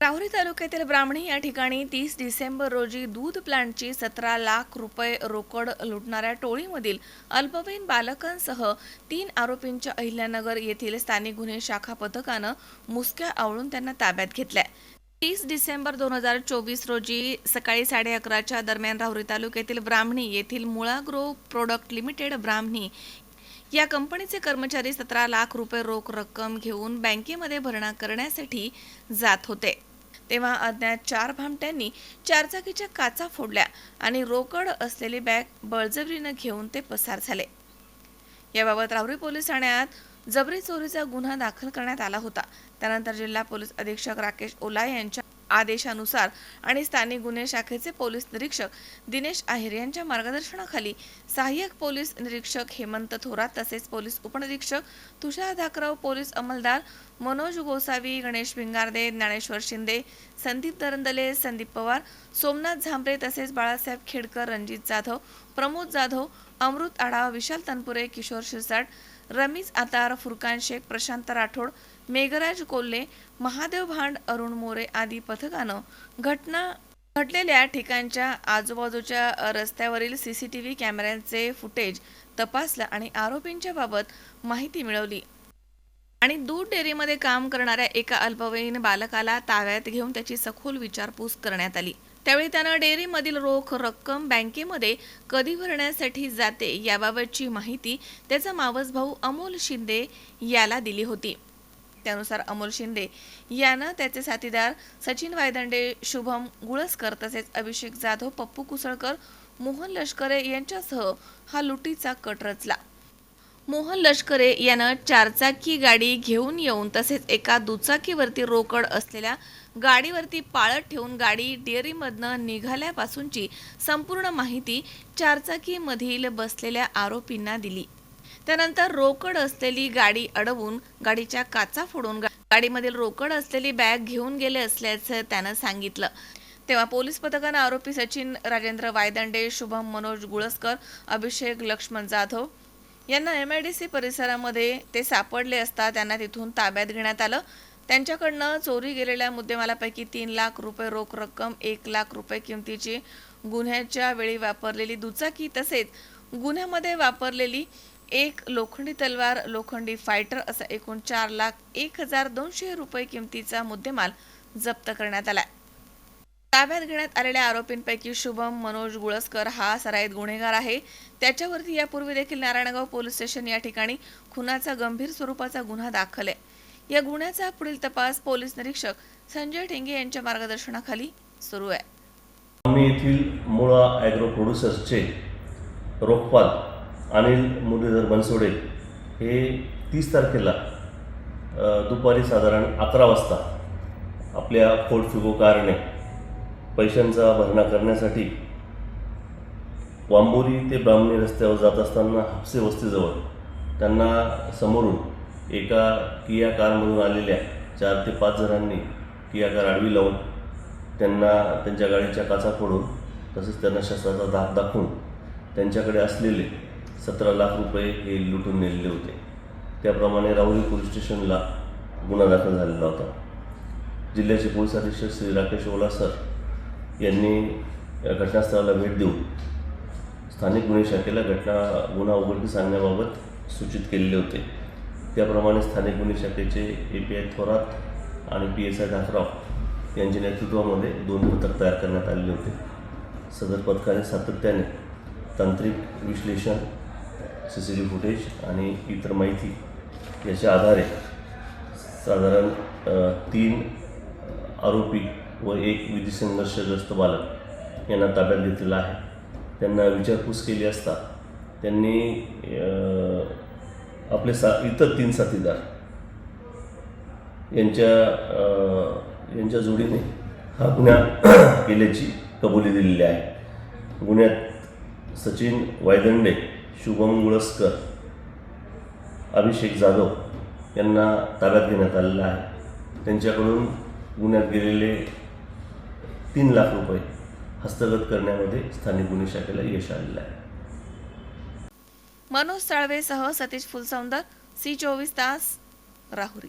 राहुरी तालुक्यातील ब्राह्मणी या ठिकाणी तीस डिसेंबर रोजी दूध प्लांटची सतरा लाख रुपये रोकड लुटणाऱ्या टोळीमधील अल्पवयीन बालकांसह तीन आरोपींच्या अहिल्यानगर येथील स्थानिक गुन्हे शाखा पथकानं मुसक्या आवळून त्यांना ताब्यात घेतल्या. तीस डिसेंबर दोन हजार चोवीस रोजी सकाळी साडे अकराच्या दरम्यान राहुरी तालुक्यातील ब्राह्मणी येथील Mula grow product limited Brahmani या कंपनीचे कर्मचारी सतरा लाख रुपये रोख रक्कम घेऊन बँकेमध्ये भरणा करण्यासाठी जात होते. तेव्हा अज्ञात चार भामट्यांनी चारचाकीच्या काचा फोडल्या आणि रोकड असलेली बॅग बळजबरीनं घेऊन ते पसार झाले. याबाबत रावरी पोलीस ठाण्यात जबरी चोरीचा गुन्हा दाखल करण्यात आला होता. त्यानंतर जिल्हा पोलीस अधीक्षक राकेश ओला यांच्या आदेशानुसार आणि स्थानिक गुन्हे शाखेचे पोलीस निरीक्षक दिनेश आहेर यांच्या मार्गदर्शनाखाली सहाय्यक पोलीस निरीक्षक हेमंत थोरात तसेच पोलीस उपनिरीक्षक तुषार धाकराव पोलीस अंमलदार मनोज गोसावी गणेश भिंगारदे ज्ञानेश्वर शिंदे संदीप दरंदले संदीप पवार सोमनाथ झांबरे तसेच बाळासाहेब खेडकर रणजित जाधव प्रमोद जाधव अमृत आढाव विशाल तनपुरे किशोर शिरसाट रमीज आतार फुरकान शेख प्रशांत राठोड मेघराज कोल्हे महादेव भांड अरुण मोरे आदी पथकानं घटना घडलेल्या ठिकाणच्या आजूबाजूच्या रस्त्यावरील सीसीटीव्ही कॅमेऱ्यांचे फुटेज तपासलं आणि आरोपींच्या बाबत माहिती मिळवली. आणि दूध डेअरीमध्ये काम करणाऱ्या एका अल्पवयीन बालकाला ताब्यात घेऊन त्याची सखोल विचारपूस करण्यात आली. त्यावेळी त्यानं डेअरीमधील रोख रक्कम बँकेमध्ये कधी भरण्यासाठी जाते याबाबतची माहिती त्याचा मावस भाऊ अमोल शिंदे याला दिली होती. त्यानुसार अमोल शिंदे यानं त्याचे साथीदार सचिन वायदंडे शुभम गुळसकर तसेच अभिषेक जाधव पप्पू कुसळकर मोहन लष्करे यांच्यासह हा लुटीचा कट रचला. मोहन लष्करे यानं चारचाकी गाडी घेऊन येऊन तसेच एका दुचाकीवरती रोकड असलेल्या गाडीवरती पाळत ठेवून गाडी डेअरीमधनं निघाल्यापासूनची संपूर्ण माहिती चारचाकीमधील बसलेल्या आरोपींना दिली. त्यानंतर रोकड असलेली गाडी अडवून गाडीच्या काचा फोडून गाडीमधील रोकड असलेली बॅग घेऊन गेले असल्याचं त्यानं सांगितलं. तेव्हा पोलीस पथकानं आरोपी सचिन राजेंद्र वायदंडे शुभम मनोज गुळसकर अभिषेक लक्ष्मण जाधव यांना एम आय डी सी परिसरामध्ये ते सापडले असता त्यांना तिथून ताब्यात घेण्यात आलं. त्यांच्याकडनं चोरी गेलेल्या मुद्देमालापैकी तीन लाख रुपये रोख रक्कम एक लाख रुपये किमतीची गुन्ह्याच्या वेळी वापरलेली दुचाकी तसेच गुन्ह्यामध्ये वापरलेली एक लोखंडी तलवार लोखंडी फायटर असा एकूण चार लाख एक हजार दोनशे रुपये किमतीचा मुद्देमाल जप्त करण्यात आलाय. ताब्यात घेण्यात आलेल्या आरोपींपैकी शुभम मनोज गुळसकर हा सराईत गुन्हेगार आहे. त्याच्यावरती यापूर्वी देखील नारायणगाव पोलीस स्टेशन या ठिकाणी खुनाचा गंभीर स्वरूपाचा गुन्हा दाखल आहे. या गुन्ह्याचा पुढील तपास पोलीस निरीक्षक संजय ठेंगे यांच्या मार्गदर्शनाखाली सुरू आहे. आम्ही येथील मुळा ॲग्रो प्रोड्युसर्सचे रोखपाल अनिल मुरलीधर बनसोडे हे तीस तारखेला दुपारी साधारण अकरा वाजता आपल्या फोर्ट फिगो कारने पैशांचा भरणा करण्यासाठी वांबोरी ते ब्राह्मणी रस्त्यावर जात असताना हापसे वस्तीजवळ त्यांना समोरून एका किया कारमधून आलेल्या चार ते पाच जणांनी किया कार आडवी लावून त्यांना त्यांच्या गाडीच्या काचा फोडून तसेच त्यांना शस्त्राचा धाक दाखवून त्यांच्याकडे असलेले सतरा लाख रुपये हे लुटून नेलेले होते. त्याप्रमाणे राहुरी पोलीस स्टेशनला गुन्हा दाखल झालेला होता. जिल्ह्याचे पोलीस अधीक्षक श्री राकेश ओला सर यांनी या घटनास्थळाला भेट देऊन स्थानिक गुन्हे शाखेला घटना गुन्हा उघडकीस आणण्याबाबत सूचित केलेले होते. त्याप्रमाणे स्थानिक गुन्हे शाखेचे ए पी आय थोरात आणि पी एस आय ढाकराव यांच्या नेतृत्वामध्ये दोन पथक तयार करण्यात आलेले होते. सदर पथकाने सातत्याने तांत्रिक विश्लेषण सी सी टी फुटेज आणि इतर माहिती याच्या आधारे साधारण तीन आरोपी व एक विधी संघर्षग्रस्त बालक यांना ताब्यात घेतलेला आहे. त्यांना विचारपूस केली असता त्यांनी आपले सा इतर तीन साथीदार यांच्या यांच्या जोडीने हा गुन्हा केल्याची कबुली दिलेली आहे. गुन्ह्यात सचिन वायदंडे शुभम मुळसकर अभिषेक जाधव यांना ताब्यात घेण्यात आलेलं आहे. त्यांच्याकडून गुन्ह्यात गेलेले तीन लाख रुपये हस्तगत करण्यामध्ये स्थानिक गुन्हे शाखेला यश आलेलं आहे. मनोज साळवेसह सतीश फुलसौंदर सी चोवीस तास राहुरी.